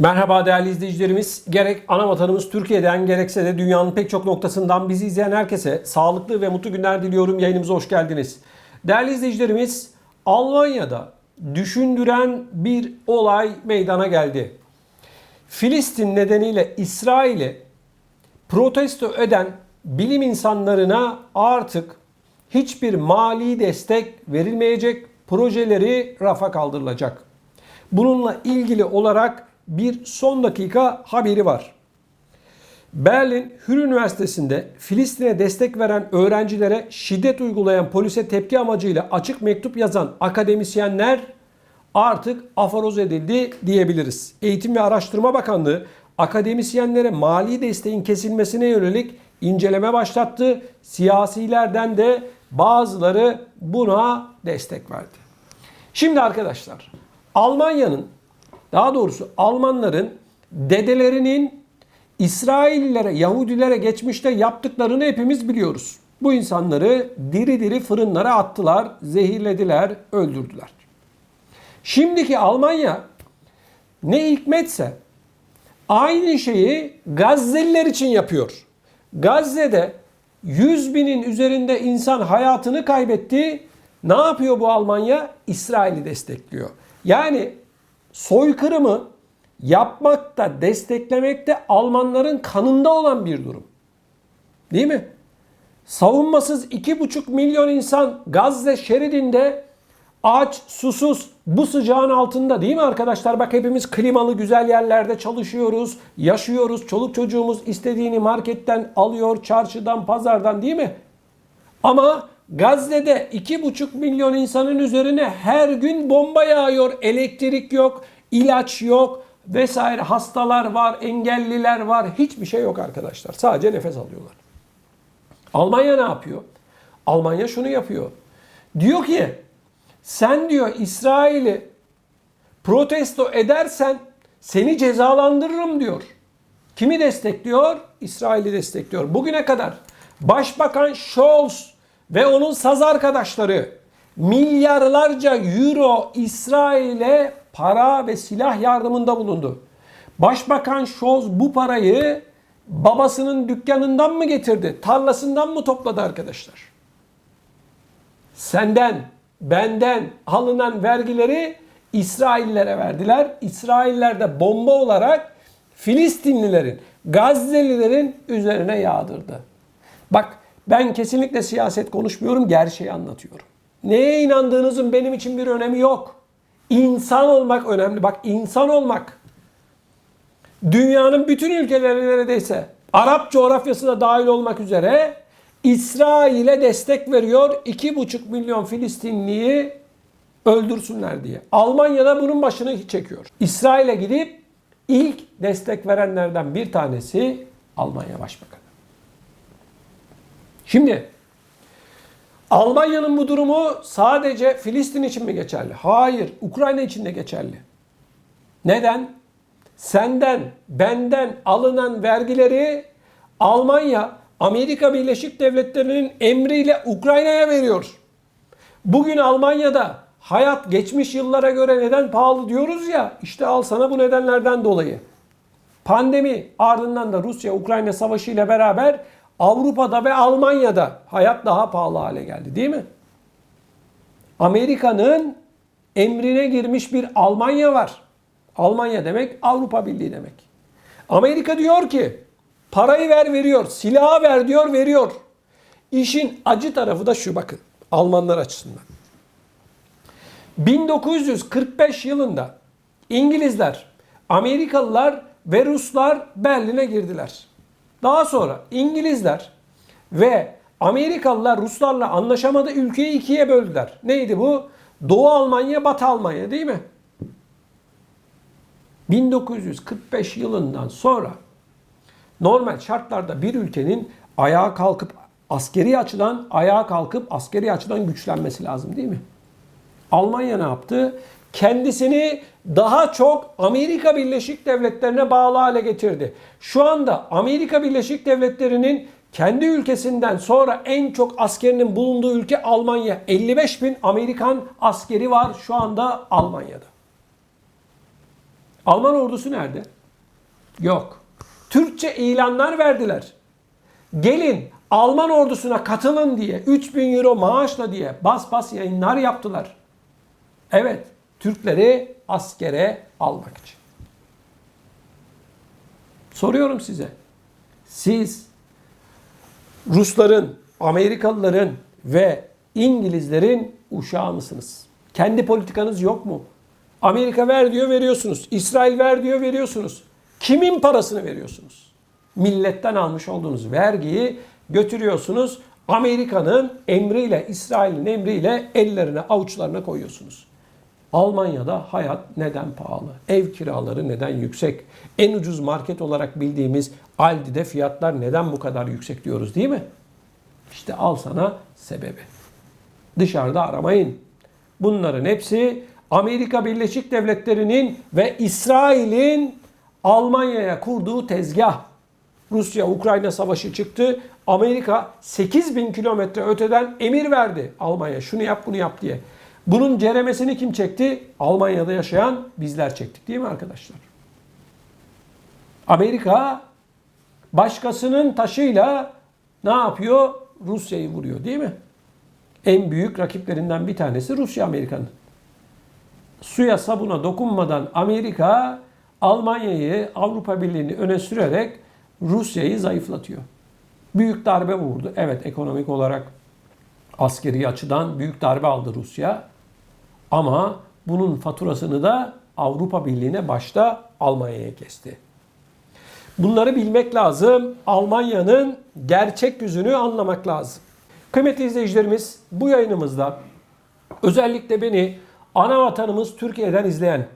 Merhaba değerli izleyicilerimiz. Gerek ana vatanımız Türkiye'den gerekse de dünyanın pek çok noktasından bizi izleyen herkese sağlıklı ve mutlu günler diliyorum. Yayınımıza hoş geldiniz. Değerli izleyicilerimiz, Almanya'da düşündüren bir olay meydana geldi. Filistin nedeniyle İsrail'i protesto eden bilim insanlarına artık hiçbir mali destek verilmeyecek, projeleri rafa kaldırılacak. Bununla ilgili olarak bir son dakika haberi var. Berlin Hür Üniversitesi'nde Filistin'e destek veren öğrencilere şiddet uygulayan polise tepki amacıyla açık mektup yazan akademisyenler artık aforoz edildi diyebiliriz. Eğitim ve Araştırma Bakanlığı akademisyenlere mali desteğin kesilmesine yönelik inceleme başlattı. Siyasilerden de bazıları buna destek verdi. Şimdi arkadaşlar Almanya'nın daha doğrusu Almanların dedelerinin İsraillilere, Yahudilere geçmişte yaptıklarını hepimiz biliyoruz. Bu insanları diri diri fırınlara attılar, zehirlediler, öldürdüler. Şimdiki Almanya ne hikmetse aynı şeyi Gazze'liler için yapıyor. Gazze'de 100 binin üzerinde insan hayatını kaybetti. Ne yapıyor bu Almanya? İsrail'i destekliyor. Yani soykırımı yapmakta, desteklemekte Almanların kanında olan bir durum. Değil mi? Savunmasız 2,5 milyon insan Gazze şeridinde aç, susuz, bu sıcağın altında değil mi arkadaşlar? Bak hepimiz klimalı güzel yerlerde çalışıyoruz, yaşıyoruz. Çoluk çocuğumuz istediğini marketten alıyor, çarşıdan, pazardan değil mi? Ama Gazze'de 2,5 milyon insanın üzerine her gün bomba yağıyor. Elektrik yok, ilaç yok vesaire. Hastalar var, engelliler var. Hiçbir şey yok arkadaşlar. Sadece nefes alıyorlar. Almanya ne yapıyor? Almanya şunu yapıyor. Diyor ki sen diyor İsrail'i protesto edersen seni cezalandırırım diyor. Kimi destekliyor? İsrail'i destekliyor. Bugüne kadar Başbakan Scholz ve onun saz arkadaşları milyarlarca euro İsrail'e para ve silah yardımında bulundu. Başbakan Scholz bu parayı babasının dükkanından mı getirdi? Tarlasından mı topladı arkadaşlar? Senden, benden alınan vergileri İsraillere verdiler. İsrailler de bomba olarak Filistinlilerin, Gazze'lilerin üzerine yağdırdı. Bak ben kesinlikle siyaset konuşmuyorum, gerçeği anlatıyorum. Neye inandığınızın benim için bir önemi yok. İnsan olmak önemli. Bak insan olmak. Dünyanın bütün ülkeleri neredeyse Arap coğrafyası da dahil olmak üzere İsrail'e destek veriyor. 2,5 milyon Filistinliyi öldürsünler diye. Almanya'da bunun başını çekiyor. İsrail'e gidip ilk destek verenlerden bir tanesi Almanya Başbakanı. Şimdi Almanya'nın bu durumu sadece Filistin için mi geçerli? Hayır, Ukrayna için de geçerli. Neden? Senden, benden alınan vergileri Almanya, Amerika Birleşik Devletleri'nin emriyle Ukrayna'ya veriyor. Bugün Almanya'da hayat geçmiş yıllara göre neden pahalı diyoruz ya, işte al sana bu nedenlerden dolayı. Pandemi ardından da Rusya-Ukrayna savaşı ile beraber Avrupa'da ve Almanya'da hayat daha pahalı hale geldi değil mi? Amerika'nın emrine girmiş bir Almanya var. Almanya demek Avrupa Birliği demek. Amerika diyor ki parayı ver veriyor, silahı ver diyor veriyor. İşin acı tarafı da şu bakın Almanlar açısından. 1945 yılında İngilizler, Amerikalılar ve Ruslar Berlin'e girdiler. Daha sonra İngilizler ve Amerikalılar Ruslarla anlaşamadı ülkeyi ikiye böldüler. Neydi bu? Doğu Almanya, Batı Almanya değil mi? 1945 yılından sonra normal şartlarda bir ülkenin ayağa kalkıp askeri açıdan ayağa kalkıp askeri açıdan güçlenmesi lazım değil mi? Almanya ne yaptı? Kendisini daha çok Amerika Birleşik Devletleri'ne bağlı hale getirdi. Şu anda Amerika Birleşik Devletleri'nin kendi ülkesinden sonra en çok askerinin bulunduğu ülke Almanya. 55 bin Amerikan askeri var şu anda Almanya'da. Alman ordusu nerede? Yok. Türkçe ilanlar verdiler. Gelin Alman ordusuna katılın diye 3000 euro maaşla diye bas bas yayınlar yaptılar. Evet, Türkleri askere almak için. Soruyorum size. Siz Rusların, Amerikalıların ve İngilizlerin uşağı mısınız? Kendi politikanız yok mu? Amerika ver diyor veriyorsunuz. İsrail ver diyor veriyorsunuz. Kimin parasını veriyorsunuz? Milletten almış olduğunuz vergiyi götürüyorsunuz. Amerika'nın emriyle, İsrail'in emriyle ellerine, avuçlarına koyuyorsunuz. Almanya'da hayat neden pahalı? Ev kiraları neden yüksek? En ucuz market olarak bildiğimiz Aldi'de fiyatlar neden bu kadar yüksek diyoruz değil mi? İşte al sana sebebi. Dışarıda aramayın. Bunların hepsi Amerika Birleşik Devletleri'nin ve İsrail'in Almanya'ya kurduğu tezgah. Rusya-Ukrayna savaşı çıktı. Amerika 8 bin kilometre öteden emir verdi Almanya şunu yap bunu yap diye. Bunun ceremesini kim çekti? Almanya'da yaşayan bizler çektik değil mi arkadaşlar? Amerika başkasının taşıyla ne yapıyor? Rusya'yı vuruyor değil mi? En büyük rakiplerinden bir tanesi Rusya Amerika'nın. Suya sabuna dokunmadan Amerika Almanya'yı Avrupa Birliği'ni öne sürerek Rusya'yı zayıflatıyor. Büyük darbe vurdu. Evet ekonomik olarak askeri açıdan büyük darbe aldı Rusya. Ama bunun faturasını da Avrupa Birliği'ne başta Almanya'ya kesti. Bunları bilmek lazım. Almanya'nın gerçek yüzünü anlamak lazım. Kıymetli izleyicilerimiz bu yayınımızda özellikle beni ana vatanımız Türkiye'den izleyen,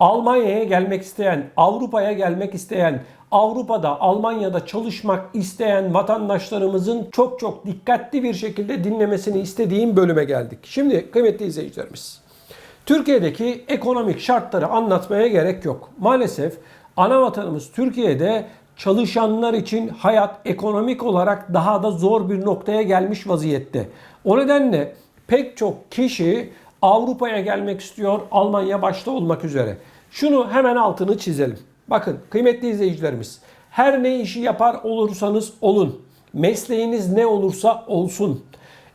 Almanya'ya gelmek isteyen, Avrupa'ya gelmek isteyen, Avrupa'da, Almanya'da çalışmak isteyen vatandaşlarımızın çok çok dikkatli bir şekilde dinlemesini istediğim bölüme geldik. Şimdi kıymetli izleyicilerimiz, Türkiye'deki ekonomik şartları anlatmaya gerek yok. Maalesef ana vatanımız Türkiye'de çalışanlar için hayat ekonomik olarak daha da zor bir noktaya gelmiş vaziyette. O nedenle pek çok kişi Avrupa'ya gelmek istiyor, Almanya başta olmak üzere. Şunu hemen altını çizelim. Bakın kıymetli izleyicilerimiz, her ne işi yapar olursanız olun, mesleğiniz ne olursa olsun,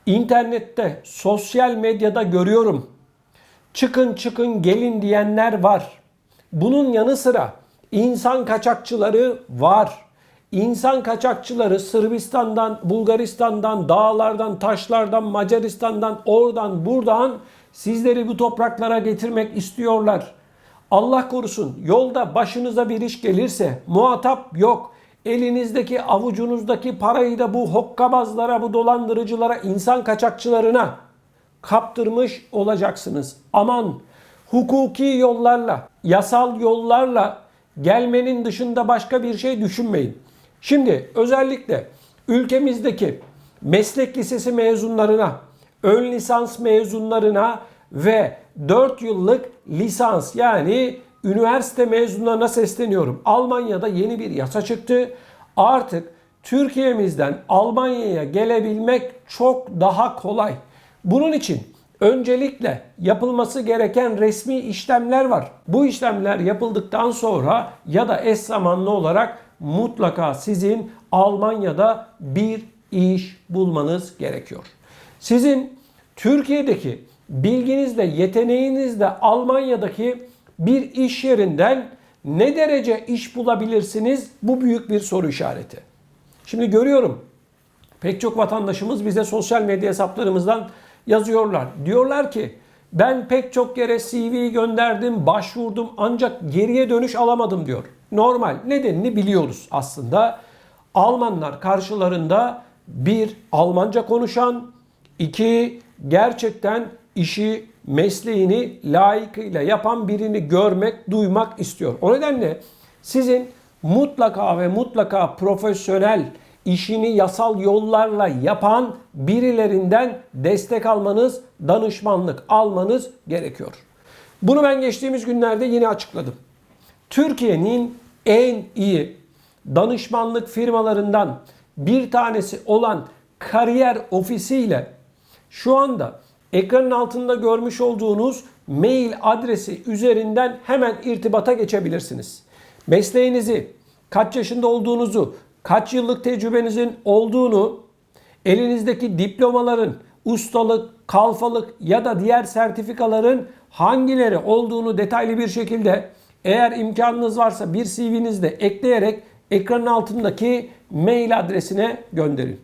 internette, sosyal medyada görüyorum. Çıkın çıkın gelin diyenler var. Bunun yanı sıra insan kaçakçıları var. İnsan kaçakçıları Sırbistan'dan, Bulgaristan'dan, dağlardan, taşlardan, Macaristan'dan, oradan, buradan sizleri bu topraklara getirmek istiyorlar. Allah korusun yolda başınıza bir iş gelirse muhatap yok. Elinizdeki avucunuzdaki parayı da bu hokkabazlara, bu dolandırıcılara, insan kaçakçılarına kaptırmış olacaksınız. Aman hukuki yollarla, yasal yollarla gelmenin dışında başka bir şey düşünmeyin. Şimdi özellikle ülkemizdeki meslek lisesi mezunlarına, ön lisans mezunlarına ve 4 yıllık lisans yani üniversite mezunlarına sesleniyorum. Almanya'da yeni bir yasa çıktı. Artık Türkiye'mizden Almanya'ya gelebilmek çok daha kolay. Bunun için öncelikle yapılması gereken resmi işlemler var. Bu işlemler yapıldıktan sonra ya da eş zamanlı olarak mutlaka sizin Almanya'da bir iş bulmanız gerekiyor. Sizin Türkiye'deki bilginizle, yeteneğinizle Almanya'daki bir iş yerinden ne derece iş bulabilirsiniz? Bu büyük bir soru işareti. Şimdi görüyorum pek çok vatandaşımız bize sosyal medya hesaplarımızdan yazıyorlar. Diyorlar ki ben pek çok yere CV gönderdim, başvurdum ancak geriye dönüş alamadım diyor. Normal. Nedenini biliyoruz aslında. Almanlar karşılarında bir Almanca konuşan, iki gerçekten işi, mesleğini layıkıyla yapan birini görmek, duymak istiyor. O nedenle sizin mutlaka ve mutlaka profesyonel işini yasal yollarla yapan birilerinden destek almanız, danışmanlık almanız gerekiyor. Bunu ben geçtiğimiz günlerde yine açıkladım. Türkiye'nin en iyi danışmanlık firmalarından bir tanesi olan Kariyer Ofisi ile şu anda ekranın altında görmüş olduğunuz mail adresi üzerinden hemen irtibata geçebilirsiniz. Mesleğinizi, kaç yaşında olduğunuzu, kaç yıllık tecrübenizin olduğunu, elinizdeki diplomaların, ustalık, kalfalık ya da diğer sertifikaların hangileri olduğunu detaylı bir şekilde eğer imkanınız varsa bir CV'nizde ekleyerek ekranın altındaki mail adresine gönderin.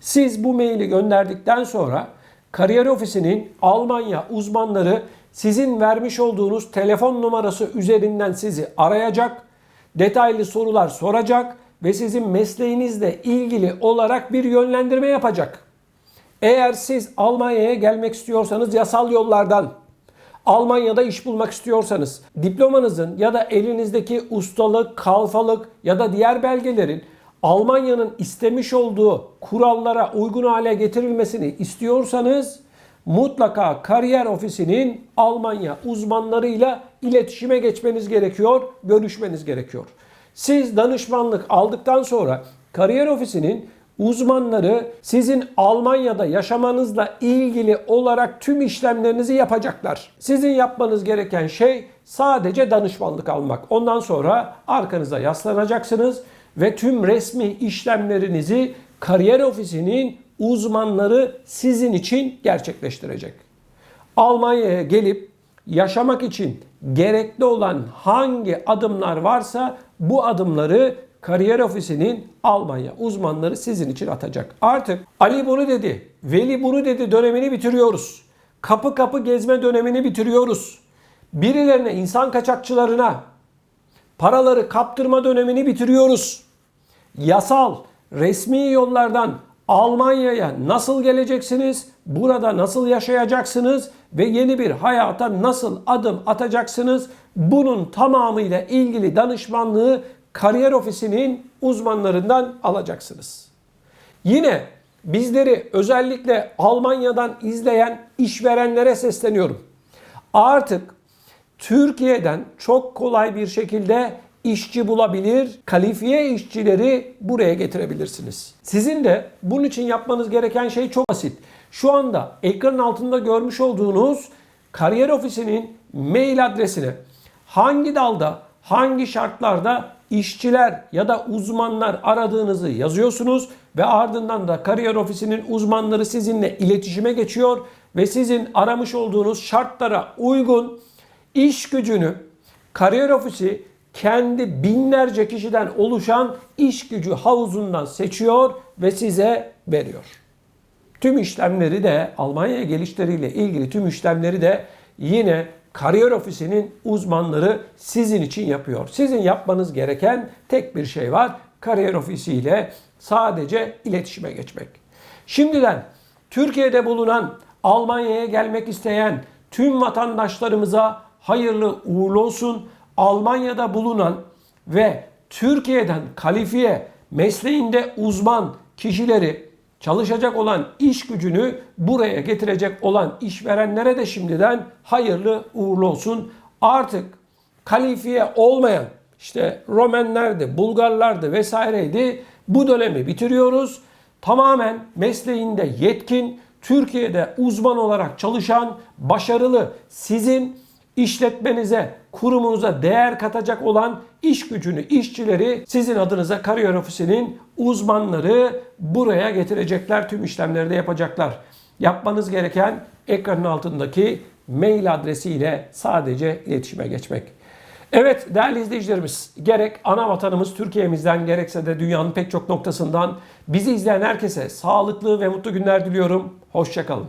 Siz bu maili gönderdikten sonra kariyer ofisinin Almanya uzmanları sizin vermiş olduğunuz telefon numarası üzerinden sizi arayacak, detaylı sorular soracak ve sizin mesleğinizle ilgili olarak bir yönlendirme yapacak. Eğer siz Almanya'ya gelmek istiyorsanız yasal yollardan Almanya'da iş bulmak istiyorsanız diplomanızın ya da elinizdeki ustalık, kalfalık ya da diğer belgelerin Almanya'nın istemiş olduğu kurallara uygun hale getirilmesini istiyorsanız mutlaka kariyer ofisinin Almanya uzmanlarıyla iletişime geçmeniz gerekiyor, görüşmeniz gerekiyor. Siz danışmanlık aldıktan sonra kariyer ofisinin uzmanları sizin Almanya'da yaşamanızla ilgili olarak tüm işlemlerinizi yapacaklar. Sizin yapmanız gereken şey sadece danışmanlık almak. Ondan sonra arkanıza yaslanacaksınız ve tüm resmi işlemlerinizi kariyer ofisinin uzmanları sizin için gerçekleştirecek. Almanya'ya gelip yaşamak için gerekli olan hangi adımlar varsa bu adımları kariyer ofisinin Almanya uzmanları sizin için atacak. Artık Ali bunu dedi, Veli bunu dedi dönemini bitiriyoruz. Kapı kapı gezme dönemini bitiriyoruz. Birilerine, insan kaçakçılarına paraları kaptırma dönemini bitiriyoruz. Yasal, resmi yollardan Almanya'ya nasıl geleceksiniz? Burada nasıl yaşayacaksınız? Ve yeni bir hayata nasıl adım atacaksınız? Bunun tamamıyla ilgili danışmanlığı kariyer ofisinin uzmanlarından alacaksınız. Yine bizleri özellikle Almanya'dan izleyen işverenlere sesleniyorum. Artık Türkiye'den çok kolay bir şekilde işçi bulabilir, kalifiye işçileri buraya getirebilirsiniz. Sizin de bunun için yapmanız gereken şey çok basit. Şu anda ekranın altında görmüş olduğunuz kariyer ofisinin mail adresine hangi dalda, hangi şartlarda işçiler ya da uzmanlar aradığınızı yazıyorsunuz ve ardından da kariyer ofisinin uzmanları sizinle iletişime geçiyor ve sizin aramış olduğunuz şartlara uygun iş gücünü kariyer ofisi kendi binlerce kişiden oluşan iş gücü havuzundan seçiyor ve size veriyor. Tüm işlemleri de Almanya gelişleriyle ilgili tüm işlemleri de yine kariyer ofisinin uzmanları sizin için yapıyor. Sizin yapmanız gereken tek bir şey var. Kariyer ofisiyle sadece iletişime geçmek. Şimdiden Türkiye'de bulunan Almanya'ya gelmek isteyen tüm vatandaşlarımıza hayırlı uğurlu olsun. Almanya'da bulunan ve Türkiye'den kalifiye, mesleğinde uzman kişileri çalışacak olan iş gücünü buraya getirecek olan işverenlere de şimdiden hayırlı uğurlu olsun. Artık kalifiye olmayan işte Romenlerdi, Bulgarlardı vesaireydi bu dönemi bitiriyoruz. Tamamen mesleğinde yetkin, Türkiye'de uzman olarak çalışan, başarılı sizin işletmenize, kurumunuza değer katacak olan iş gücünü, işçileri sizin adınıza kariyer ofisinin uzmanları buraya getirecekler. Tüm işlemleri de yapacaklar. Yapmanız gereken ekranın altındaki mail adresiyle sadece iletişime geçmek. Evet değerli izleyicilerimiz gerek ana vatanımız Türkiye'mizden gerekse de dünyanın pek çok noktasından bizi izleyen herkese sağlıklı ve mutlu günler diliyorum. Hoşçakalın.